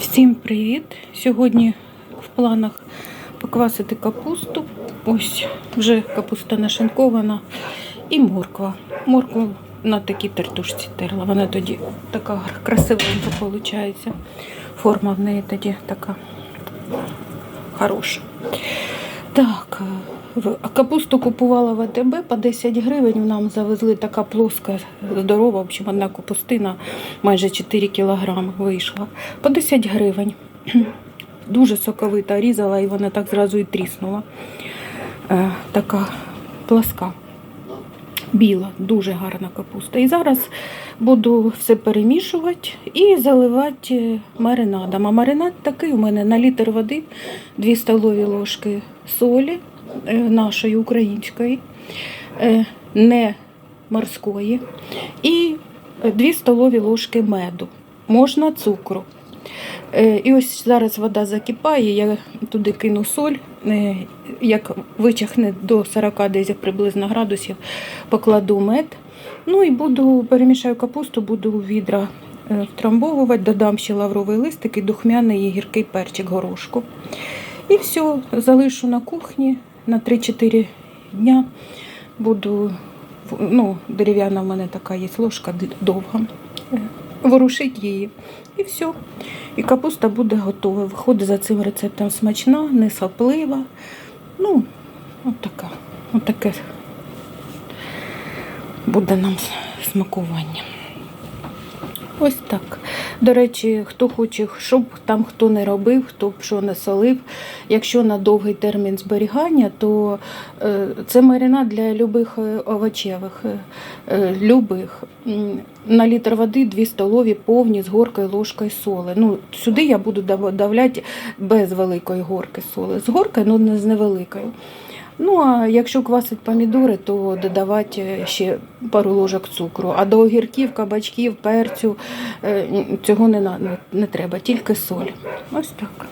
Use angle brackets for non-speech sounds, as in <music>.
Всім привіт! Сьогодні в планах поквасити капусту. Ось вже капуста нашинкована і морква. Моркву на такій тертушці терла. Вона тоді така красивенька виходить. Форма в неї тоді така хороша. Так, капусту купувала в АТБ по 10 гривень. Нам завезли така плоска, здорова, в общем, одна капустина майже 4 кілограми вийшла. По 10 гривень. <clears throat> Дуже соковита різала, і вона так зразу і тріснула. Е, така пласка. Біла, дуже гарна капуста. І зараз буду все перемішувати і заливати е, маринадом. А маринад такий у мене на літр води, 2 столові ложки солі е, нашої української, е, не морської, і 2 столові ложки меду. Можна цукру. І ось зараз вода закипає, я туди кину соль, як вичахне до 40 десь приблизно градусів, покладу мед. Ну і буду перемішаю капусту, буду відра е, втрамбовувати, додам ще лавровий листик і духмяний і гіркий перчик горошку. І все, залишу на кухні на 3-4 дня. Буду, ну, дерев'яна в мене така є ложка довга. Ворушить її. І все. І капуста буде готова. Виходить за цим рецептом смачна, не саплива. Ну, от така. От таке буде нам смакування. Ось так. До речі, хто хоче, щоб там хто не робив, хто б що не солив. Якщо на довгий термін зберігання, то е, це маринад для любих е, овочевих, е, любих. На літр води 2 столові повні з горкою ложкою соли. Ну, сюди я буду додавати без великої горки соли. З горкою, ну не з невеликою. Ну, а якщо квасить помідори, то додавати ще пару ложок цукру. А до огірків, кабачків, перцю е, цього не, не треба, тільки соль. Ось так.